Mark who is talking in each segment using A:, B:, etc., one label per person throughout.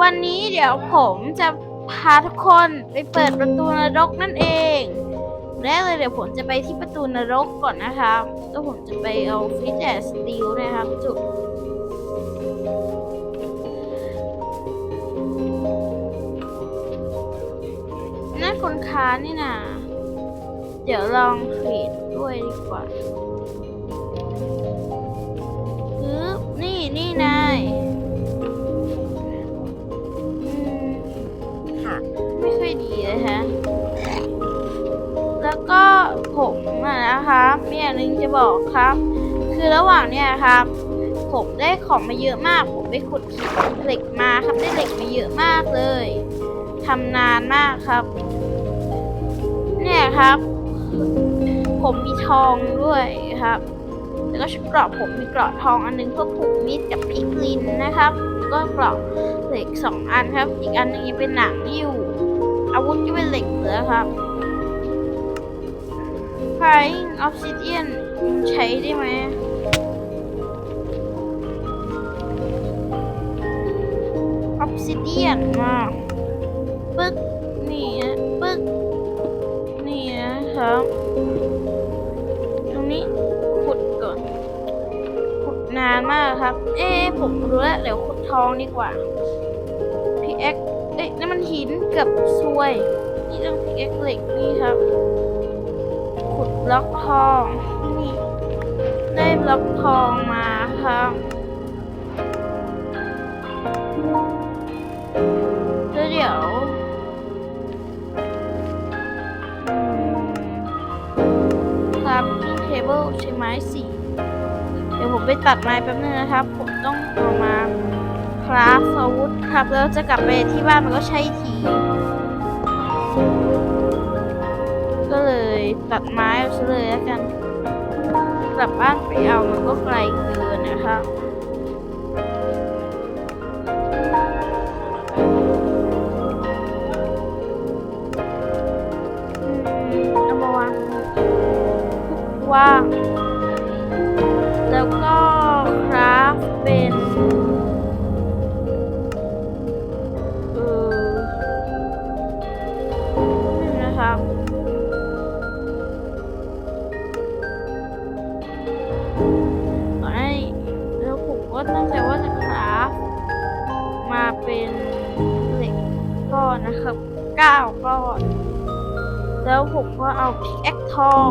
A: วันนี้เดี๋ยวผมจะพาทุกคนไปเปิดประตูนรกนั่นเอง แรกเลยเดี๋ยวผมจะไปที่ประตูนรกก่อนนะครับแล้วผมจะไปเอาฟิตแอนสตีลนะครับจุดนั่นคนค้านี่นะเดี๋ยวลองครีดด้วยดีกว่าปึ๊บนี่นี่นา แล้วก็ผมอะนะคะมีอย่างหนึงจะบอกครับ คือระหว่างเนี่ยครับ ผมได้ของมาเยอะมาก ผมไปขุดเหล็กมาครับได้เหล็กมาเยอะมากเลยทำนานมากครับ เนี่ยครับ ผมมีทองด้วยครับแล้วก็ชุดเกราะผมมีเกราะทองอันหนึงเพื่อผูกมิดกับพิกลินนะครับแล้วก็เกราะเหล็กสองอันครับ อีกอันหนึงยังเป็นหนังอยู่ อาวุธก็เป็นเหล็กเหลือครับ Flying Obsidian ใช้ได้ไหม Obsidian มาปึ๊กนี่นะปึ๊กนี่นะครับ ตรงนี้ขุดก่อนขุดนานมากครับ เอ๊ผมรู้แล้วเดี๋ยวขุดทองดีกว่าพีเอ็กเอ้ยนี่นมันหินเกือบซวย นี่ต้องพีเอ็กเหล็กนี่ครับ ดบล็อกทองนี่ได้บล็อกทองมาครับแล้วเดี๋ยวครับที่เทเบิลใช้ไม้สีเดี๋ยวผมไปตัดไม้แป๊บนึงนะครับ ผมต้องเอามาคราฟอาวุธครับแล้วจะกลับไปที่บ้านมันก็ใช้ที ตัดไม้เอาซะเลยแล้วกัน กลับบ้านไปเอามันก็ไกลเกินนะครับอืมเอามาวาง เก้าก้อนแล้วผมก็เอาพิกแอคทอง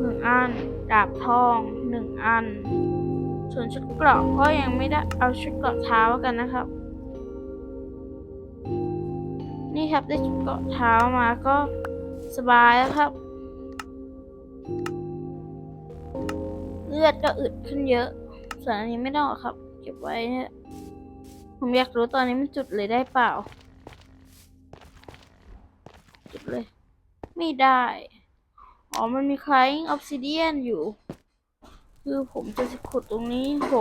A: หนึ่งอัน ดาบทองหนึ่งอัน ส่วนชุดเกราะก็ยังไม่ได้เอาชุดเกราะเท้ากันนะครับ นี่ครับได้ชุดเกราะเท้ามาก็สบายแล้วครับ เลือดก็อึดขึ้นเยอะ ส่วนอันนี้ไม่ต้องครับ เก็บไว้เนี่ยผมอยากรู้ตอนนี้มันจุดเลยได้เปล่า จุดเลย ไม่ได้ อ๋อ มันมีคล้ายออ s ซิเดียนอยู่ คือผมจะขุดตรงนี้โห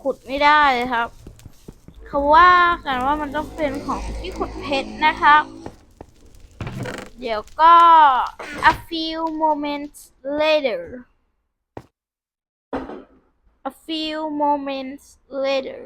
A: ขุดไม่ได้เลยครับ เขาว่ากันว่ามันต้องเป็นของที่ขุดเพชรนะครับ เดี๋ยวก็ a few moments later a few moments later